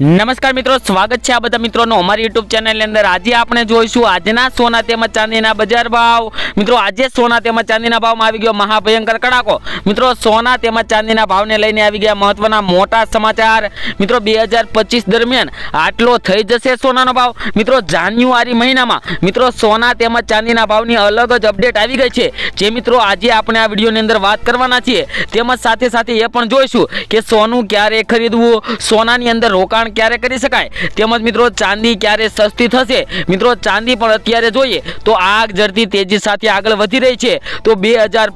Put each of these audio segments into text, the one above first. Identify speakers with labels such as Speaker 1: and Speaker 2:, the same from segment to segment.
Speaker 1: નમસ્કાર મિત્રો, સ્વાગત છે આ બધા મિત્રોનો અમારી યુટ્યુબ ચેનલની અંદર. આજે આપણે જોઈશું આજના સોના તેમજ ચાંદીના બજાર ભાવ. મિત્રો, આજે સોના તેમજ ચાંદીના ભાવમાં આવી ગયો મહાભયંકર કડાકો. મિત્રો, સોના તેમજ ચાંદીના ભાવને લઈને આવી ગયા મહત્વના મોટા સમાચાર. મિત્રો, બે દરમિયાન આટલો થઈ જશે સોનાનો ભાવ. મિત્રો, જાન્યુઆરી મહિનામાં, મિત્રો, સોના તેમજ ચાંદીના ભાવની અલગ જ અપડેટ આવી ગઈ છે. જે મિત્રો, આજે આપણે આ વિડીયોની અંદર વાત કરવાના છીએ. તેમજ સાથે સાથે એ પણ જોઈશું કે સોનું ક્યારે ખરીદવું, સોનાની અંદર રોકાણ ક્યારે કરી શકાય? તેમજ મિત્રો, ચાંદી ક્યારે સસ્તી થશે? મિત્રો, ચાંદી પણ અત્યારે જોઈએ તો આગ જડતી તેજી સાથે આગળ વધી રહી છે. તો બે હજાર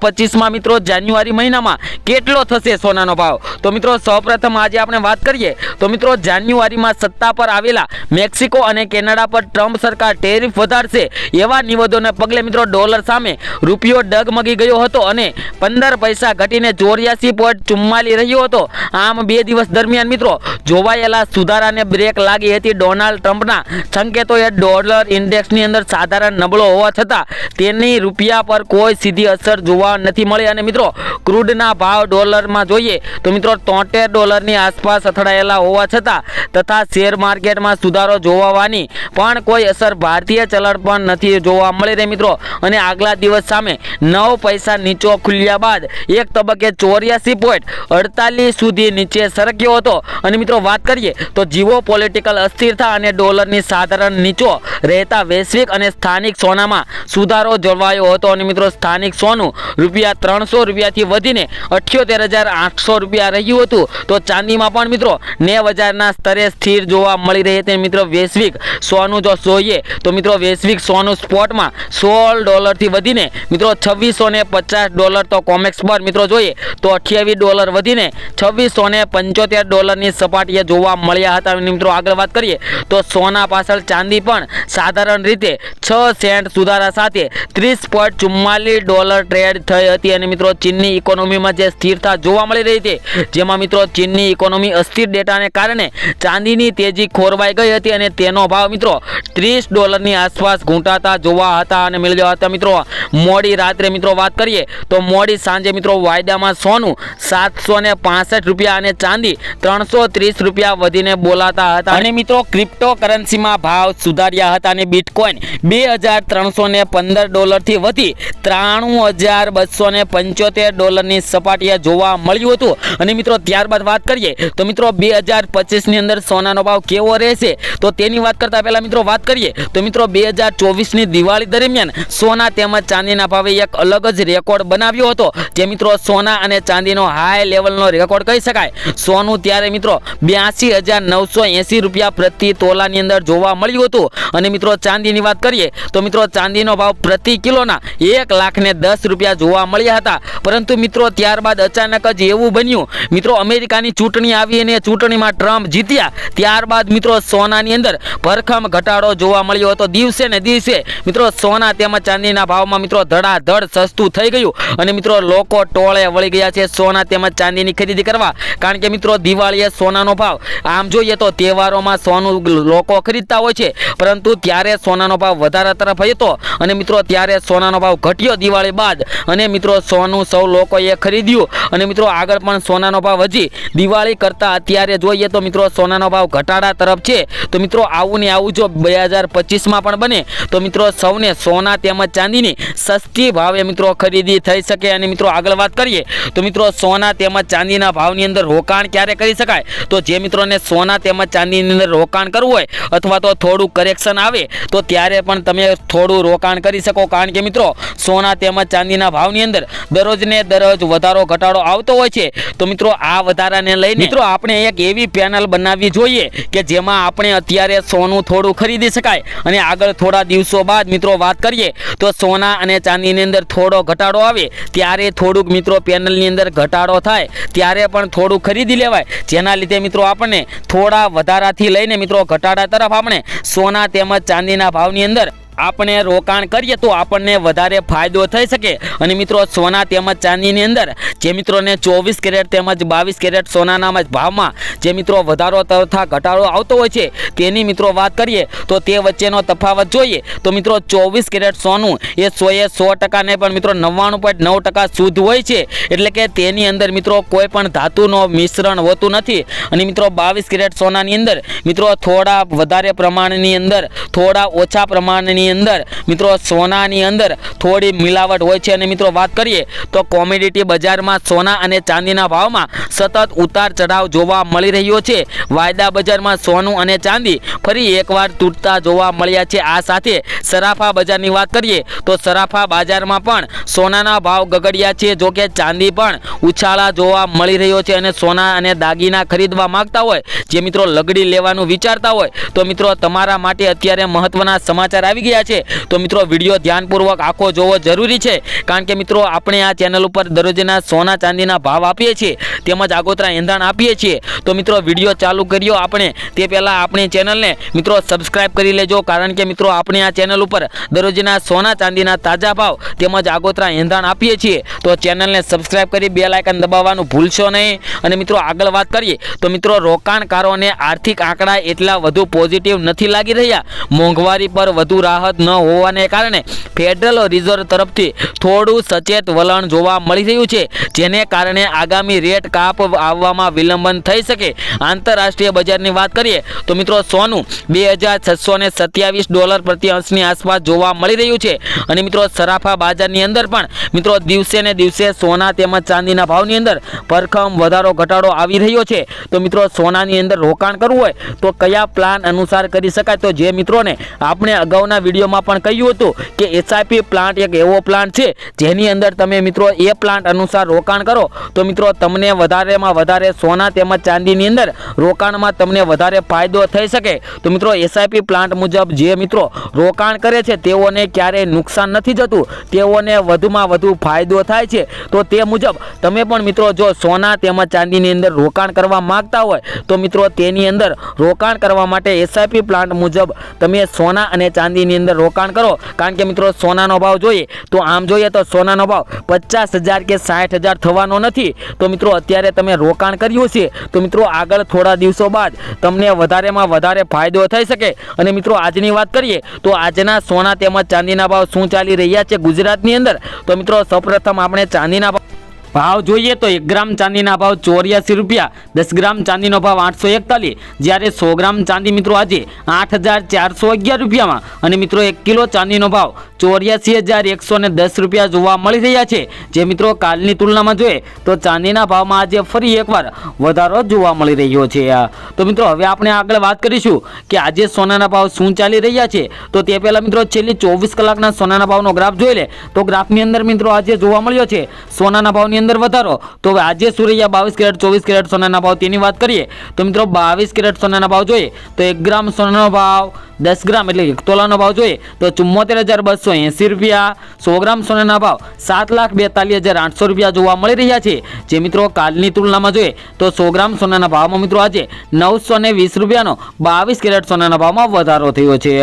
Speaker 1: મિત્રો, જાન્યુઆરી મહિનામાં કેટલો થશે સોનાનો ભાવ? તો મિત્રો, સૌપ્રથમ આજે આપણે વાત કરીએ તો મિત્રો, જાન્યુઆરીમાં સત્તા પર આવેલા મેક્સિકો અને કેનેડા પર ટ્રમ્પ સરકાર ટેરિફ વધારશે એવા નિવેદોને પગલે મિત્રો, ડોલર સામે રૂપિયો ડગમગી ગયો હતો અને પંદર પૈસા ઘટીને ચોર્યાસી પોઈન્ટ ચુમ્માલી રહ્યો હતો. આમ બે દિવસ દરમિયાન મિત્રો, જોવાયેલા સુધારાને બ્રેક લાગી હતી ડોનાલ્ડ ટ્રમ્પના. સંકેતોએ ડોલર ઇન્ડેક્સની અંદર સાધારણ નબળો હોવા છતાં તેની રૂપિયા પર કોઈ સીધી અસર જોવા નથી મળી. અને મિત્રો, ક્રૂડના ભાવ ડોલરમાં જોઈએ તો મિત્રો, તોતેર ડોલરની આસપાસ અથડાયેલા હોવા છતાં તથા શેર માર્કેટમાં સુધારો જોવાની પણ કોઈ અસર ભારતીય ચલણ પણ નથી જોવા મળી રહી મિત્રો. અને આગલા દિવસ સામે નવ પૈસા નીચો ખુલ્યા બાદ એક તબક્કે ચોર્યાસી પોઈન્ટ અડતાલીસ સુધી નીચે સરક્યો હતો. અને મિત્રો, વાત કરીએ તો જીવો પોલિટિકલ અસ્થિરતા અને ડોલરની સાધારણ નીચો રહેતા વૈશ્વિક અને સ્થાનિક સોનામાં સુધારો જળવાયો હતો. અને મિત્રો, સ્થાનિક સોનું રૂપિયા ત્રણસો રૂપિયાથી વધીને અઠ્યોતેર હજાર આઠસો રૂપિયા રહ્યું હતું. તો ચાંદીમાં પણ મિત્રો, નેવ હજારના સ્તરે સ્થિર જોવા મળી રહી હતી મિત્રો વૈશ્વિક સોનું જો જોઈએ, તો મિત્રો વૈશ્વિક સોનું સ્પોટમાં સોળ ડોલરથી વધીને મિત્રો છવ્વીસો ને પચાસ ડોલર તો કોમેક્સ પર મિત્રો જોઈએ, તો અઠ્યાવીસ ડોલર વધીને છવ્વીસો ને પંચોતેર ડોલરની સપાટીએ જોવા મળ્યા હતા. મિત્રો, આગળ વાત કરીએ તો સોના પાછળ ચાંદી પણ સાધારણ રીતે છ સેન્ટ સુધારા સાથે ત્રીસ પોઈન્ટ ચુમ્માલીસ ડોલર ટ્રેડ થઈ હતી. અને મિત્રો, ચીનની ઇકોનોમીમાં જે સ્થિરતા જોવા મળી રહી હતી, જેમાં મિત્રો, ચીનની ઇકોનોમી અસ્થિર ડેટાને કારણે ચાંદીની તેજી ખોરવાઈ ગઈ હતી અને તેનો ભાવ મિત્રો ત્રીસ ડોલરની આસપાસ ઘૂંટાતા જોવા હતા અને મળ્યા હતા. મિત્રો, મોડી રાત્રે મિત્રો વાત કરીએ તો મોડી સાંજે મિત્રો વાયદામાં સોનું સાતસો રૂપિયા અને ચાંદી ત્રણસો ત્રીસ રૂપિયા વધીને બોલાતા હતા. અને મિત્રો ક્રિપ્ટો કરન્સીમાં ભાવ સુધાર્યા હતા અને બિટકોઇન બે હજાર ત્રણસો ને પંદર ડોલરથી વધી ત્રાણું હજાર બસો ને પંચોતેર ડોલરની સપાટીએ જોવા મળ્યું હતું. અને મિત્રો, ત્યારબાદ વાત કરીએ, તો મિત્રો, બે હજાર પચીસની અંદર સોનાનો ભાવ કેવો રહેશે? તો તેની વાત કરતા પહેલા મિત્રો, વાત કરીએ, તો મિત્રો, બે હજાર ચોવીસની દિવાળી દરમિયાન સોના તેમજ ચાંદીના ભાવે એક અલગ જ રેકોર્ડ બનાવ્યો હતો, જે મિત્રો, સોના અને ચાંદીનો હાઈ લેવલનો રેકોર્ડ કહી શકાય. સોનું ત્યારે મિત્રો, બ્યાસી હજાર રૂપિયા પ્રતિ તોલાની અંદર જોવા મળ્યું હતું. અને મિત્રો ચાંદીની વાત કરીએ, તો મિત્રો ચાંદીનો ભાવ પ્રતિ કિલોના એક લાખ ને દસ રૂપિયા જોવા મળ્યા હતા. પરંતુ મિત્રો ત્યારબાદ અચાનક જ એવું બન્યું. મિત્રો અમેરિકાની ચૂંટણી આવી અને ચૂંટણીમાં ટ્રમ્પ જીત્યા. ત્યારબાદ મિત્રો સોનાની અંદર ભરખમ ઘટાડો જોવા મળ્યો હતો. દિવસે ને દિવસે મિત્રો સોના તેમજ ચાંદીના ભાવમાં મિત્રો ધડાધડ સસ્તું થઈ ગયું. અને મિત્રો લોકો ટોળે વળી ગયા છે સોના તેમજ ચાંદીની ખરીદી કરવા. કારણ કે મિત્રો દિવાળીએ સોનાનો ભાવ આમ જોઈએ તો તહેવારોમાં સોનું લોકો ખરીદતા હોય છે, પરંતુ ત્યારે સોનાનો ભાવ વધારા તરફ હતો. અને મિત્રો, ત્યારે સોનાનો ભાવ ઘટ્યો દિવાળી બાદ. અને મિત્રો, સોનું સૌ લોકોએ ખરીદ્યું. અને મિત્રો, આગળ પણ સોનાનો ભાવ હજી દિવાળી કરતાં અત્યારે જોઈએ તો મિત્રો, સોનાનો ભાવ ઘટાડા તરફ છે. તો મિત્રો, આવું ને આવું જો બે હજાર પચીસમાં પણ બને, તો મિત્રો, સૌને સોના તેમજ ચાંદીની સસ્તી ભાવે મિત્રો ખરીદી થઈ શકે. અને મિત્રો, આગળ વાત કરીએ, તો મિત્રો, સોના તેમજ ચાંદીના ભાવની અંદર રોકાણ ક્યારે કરી શકાય? તો જે મિત્રોને સોના તેમજ ચાંદીની અંદર રોકાણ કરવું હોય અથવા તો થોડું કરેક્શન આવે, તો ત્યારે પણ તમે થોડું રોકાણ કરી શકો. કારણ કે મિત્રો, સોના તેમજ ચાંદીના ભાવની અંદર દરરોજને દરરોજ વધારો, ઘટાડો આવતો હોય છે. તો મિત્રો, આ વધારાને લઈને મિત્રો, આપણે એક એવી પેનલ બનાવવી જોઈએ કે જેમાં આપણે અત્યારે સોનું થોડું ખરીદી શકાય. અને આગળ થોડા દિવસો બાદ મિત્રો વાત કરીએ, તો સોના અને ચાંદીની અંદર થોડો ઘટાડો આવે, ત્યારે થોડુંક મિત્રો પેનલની અંદર ઘટાડો થાય, ત્યારે પણ થોડું ખરીદી લેવાય. જેના લીધે મિત્રો આપણને થોડા વધારાથી લઈને મિત્રો ઘટાડા તરફ આપણે સોના તેમજ ચાંદીના ભાવની અંદર આપણે રોકાણ કરીએ તો આપણને વધારે ફાયદો થઈ શકે. અને મિત્રો, સોના તેમજ ચાંદીની અંદર, જે મિત્રોને ચોવીસ કેરેટ તેમજ બાવીસ કેરેટ સોનાના ભાવમાં જે મિત્રો વધારો તથા ઘટાડો આવતો હોય છે, તેની મિત્રો વાત કરીએ તો તે વચ્ચેનો તફાવત જોઈએ તો મિત્રો, ચોવીસ કેરેટ સોનું એ સોએ સો ટકાને પણ મિત્રો નવ્વાણું પોઈન્ટ નવ ટકા શુદ્ધ હોય છે. એટલે કે તેની અંદર મિત્રો કોઈ પણ ધાતુનો મિશ્રણ હોતું નથી. અને મિત્રો, બાવીસ કેરેટ સોનાની અંદર, મિત્રો થોડા વધારે પ્રમાણની અંદર, થોડા ઓછા પ્રમાણની અંદર, મિત્રો, સોનાની અંદર થોડી મિલાવટ હોય છે અને મિત્રો વાત કરીએ તો કોમોડિટી બજારમાં સોના અને ચાંદીના ભાવમાં સતત ઉતાર ચઢાવ જોવા મળી રહ્યો છે. વાયદા બજારમાં સોનું અને ચાંદી ફરી એકવાર તૂટતા જોવા મળ્યા છે. આ સાથે સરાફા બજારની વાત કરીએ તો સરાફા બજારમાં પણ સોનાના ભાવ ગગડ્યા છે. જો કે ચાંદી પણ ઉછાળા જોવા મળી રહ્યો છે અને સોના અને દાગીના ખરીદવા માંગતા હોય, જે મિત્રો લગડી લેવાનું વિચારતા હોય, તો મિત્રો તમારા માટે અત્યારે મહત્વના સમાચાર આવી ગયા છે. તો મિત્રો, વીડિયો ધ્યાનપૂર્વક આખો જોવો જરૂરી છે. કારણ કે મિત્રો, આપણે આ ચેનલ ઉપર દરરોજના સોના ચાંદીના ભાવ આપીએ છીએ, તેમજ આગોતરા એંધાણ આપીએ છીએ. તો મિત્રો, વીડિયો ચાલુ કર્યો આપણે, તે પહેલાં આપણી ચેનલને મિત્રો સબસ્ક્રાઈબ કરી લેજો. કારણ કે મિત્રો, આપણે આ ચેનલ ઉપર દરરોજના સોના ચાંદીના તાજા ભાવ, તેમજ આગોતરા એંધાણ આપીએ છીએ. તો ચેનલને સબસ્ક્રાઇબ કરી બે લાયકન દબાવવાનું ભૂલશો નહીં. અને મિત્રો, આગળ વાત કરીએ, તો મિત્રો, રોકાણકારોને આર્થિક આંકડા એટલા વધુ પોઝિટિવ નથી લાગી રહ્યા. મોંઘવારી પર વધુ રાહત ન હોવાને કારણે ફેડરલ રિઝર્વ તરફથી થોડું સચેત વલણ જોવા મળી રહ્યું છે, જેને કારણે આગામી રેટ કાપ આવવામાં વિલંબન થઈ શકે. આંતરરાષ્ટ્રીય બજારની વાત કરીએ, તો મિત્રો સોનું બે હજાર છસો ને સત્યાવીસ ડોલર પ્રતિ અંશની આસપાસ જોવા મળી રહ્યું છે. અને મિત્રો સરાફા બજારની અંદર પણ, મિત્રો દિવસે ને દિવસે સોના તેમજ ચાંદીના ભાવની અંદર પરખમ વધારો, ઘટાડો આવી રહ્યો છે. તો મિત્રો સોનાની અંદર રોકાણ કરવું હોય, તો કયા પ્લાન અનુસાર કરી શકાય? તો જે મિત્રોને આપણે અગાઉના વિડીયોમાં પણ કહ્યું હતું કે એસઆઈપી પ્લાન્ટ એક એવો પ્લાન્ટ છે જેની અંદર તમે મિત્રો એ પ્લાન્ટ અનુસાર રોકાણ કરો. તો મિત્રો તમને વધારેમાં વધારે સોના તેમજ ચાંદીની અંદર રોકાણમાં તમને વધારે ફાયદો થઈ શકે. તો મિત્રો એસઆઈપી પ્લાન્ટ મુજબ જે મિત્રો રોકાણ કરે છે તેઓને ક્યારેય નુકસાન નથી જતું. તેઓને વધુમાં વધુ ફાયદો થાય છે. તો તે મુજબ તમે પણ મિત્રો જો સોના તેમજ ચાંદીની અંદર રોકાણ કરવા માંગતા હોય, તો મિત્રો તેની અંદર રોકાણ કરવા માટે એસઆઈપી પ્લાન્ટ મુજબ તમે સોના અને ચાંદીની અંદર રોકાણ કરો. કારણ કે મિત્રો સોનાનો ભાવ જોઈએ, તો આમ જોઈએ તો સોનાનો ભાવ પચાસ હજાર કે સાઠ હજાર થવાનો નથી. તો મિત્રો અત્યારે તમે રોકાણ કર્યું છે, તો મિત્રો આગળ થોડા દિવસો બાદ તમને વધારેમાં વધારે ફાયદો થઈ શકે. અને મિત્રો આજની વાત કરીએ, તો આજના સોના તેમજ ચાંદીના ભાવ શું ચાલી રહ્યા છે ગુજરાતની અંદર? તો મિત્રો સૌપ્રથમ આપણે ચાંદીના ભાવ ભાવ જોઈએ તો એક ગ્રામ ચાંદીના ભાવ ચોર્યાસી રૂપિયા, દસ ગ્રામ ચાંદીનો ભાવ આઠસો એકતાલીસ, જ્યારે સો ગ્રામ ચાંદી મિત્રો આજે આઠ હજાર ચારસો અગિયાર રૂપિયામાં અને મિત્રો એક કિલો ચાંદીનો ભાવ ચોર્યાસી હજાર એકસો ને દસ રૂપિયા જોવા મળી રહ્યા છે. જે મિત્રો કાલની તુલનામાં જોઈએ તો ચાંદીના ભાવમાં આજે ફરી એકવાર વધારો જોવા મળી રહ્યો છે. તો મિત્રો હવે આપણે આગળ વાત કરીશું કે આજે સોનાના ભાવ શું ચાલી રહ્યા છે. તો તે પહેલાં મિત્રો છેલ્લી ચોવીસ કલાકના સોનાના ભાવનો ગ્રાફ જોઈ લે. તો ગ્રાફની અંદર મિત્રો આજે જોવા મળ્યો છે, સોનાના ભાવની અંદર વધારો, તો હવે આજે સુરૈયા બાવીસ કેરેટ, ચોવીસ કેરેટ સોનાના ભાવ, તેની વાત કરીએ, તો મિત્રો બાવીસ કેરેટ સોનાના ભાવ જોઈએ, તો એક ગ્રામ સોનાનો ભાવ દસ ગ્રામ એટલે એક તોલાનો ભાવ જોઈએ, તો ચુમ્મોતેર હજાર બસો એંસી રૂપિયા, સો ગ્રામ સોનાના ભાવ સાત લાખ બેતાલીસ હજાર આઠસો રૂપિયા જોવા મળી રહ્યા છે. જે મિત્રો કાલની તુલનામાં જોઈએ, તો સો ગ્રામ સોનાના ભાવમાં મિત્રો આજે નવસો ને વીસ રૂપિયાનો બાવીસ કેરેટ સોનાના ભાવમાં વધારો થયો છે.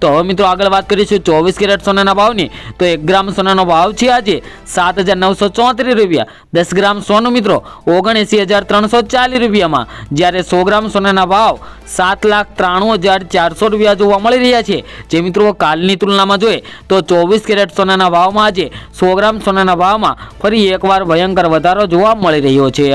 Speaker 1: તો હવે મિત્રો આગળ વાત કરીશું ચોવીસ કેરેટ સોનાના ભાવની, તો એક ગ્રામ સોનાનો ભાવ છે આજે સાત હજાર નવસો ચોત્રીસ રૂપિયા. દસ ગ્રામ સોનું મિત્રો ઓગણએંસી હજાર ત્રણસો ચાલીસ રૂપિયામાં. જ્યારે સો ગ્રામ સોનાના ભાવ સાત લાખ ત્રાણું હજાર ચારસો રૂપિયા જોવા મળી રહ્યા છે. જે મિત્રો કાલની તુલનામાં જોઈએ તો ચોવીસ કેરેટ સોનાના ભાવમાં આજે સો ગ્રામ સોનાના ભાવમાં ફરી એકવાર ભયંકર વધારો જોવા મળી રહ્યો છે.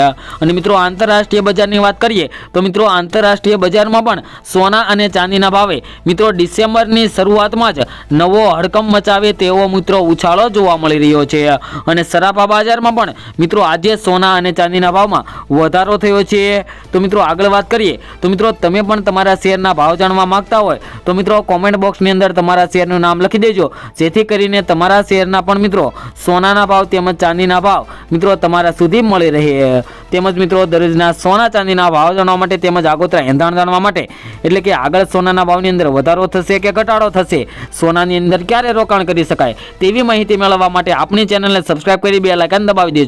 Speaker 1: અને મિત્રો આંતરરાષ્ટ્રીય બજારની વાત કરીએ તો મિત્રો આંતરરાષ્ટ્રીય બજારમાં પણ સોના અને ચાંદીના ભાવે મિત્રો ડિસેમ્બરની શરૂઆતમાં જ નવો હડકંપ મચાવે તેવો મિત્રો ઉછાળો જોવા મળી રહ્યો છે. અને સરાફા બજારમાં પણ મિત્રો, આજે સોના અને ચાંદીના ભાવમાં વધારો થયો છે. તો મિત્રો, આગળ વાત કરીએ. તો મિત્રો, તમે પણ તમારા શેરના ભાવ જાણવા માંગતા હોય, તો મિત્રો કોમેન્ટ બોક્સની અંદર તમારા શેરનું નામ લખી દેજો. જેથી કરીને તમારા શેરના પણ મિત્રો, સોનાના ભાવ તેમજ ચાંદીના ભાવ મિત્રો, તમારા સુધી મળી રહે. તેમજ મિત્રો, દરરોજના સોના, ચાંદીના ભાવ જાણવા માટે તેમજ આગોતરા એંધાણ જાણવા માટે. એટલે કે આગળ સોનાના ભાવની અંદર વધારો થશે કે ઘટાડો થશે, સોનાની અંદર ક્યારે રોકાણ કરી શકાય તેવી માહિતી મેળવવા માટે આપણી ચેનલને સબસ્ક્રાઇબ કરી, બે લાઇકન દબાવી દેજો.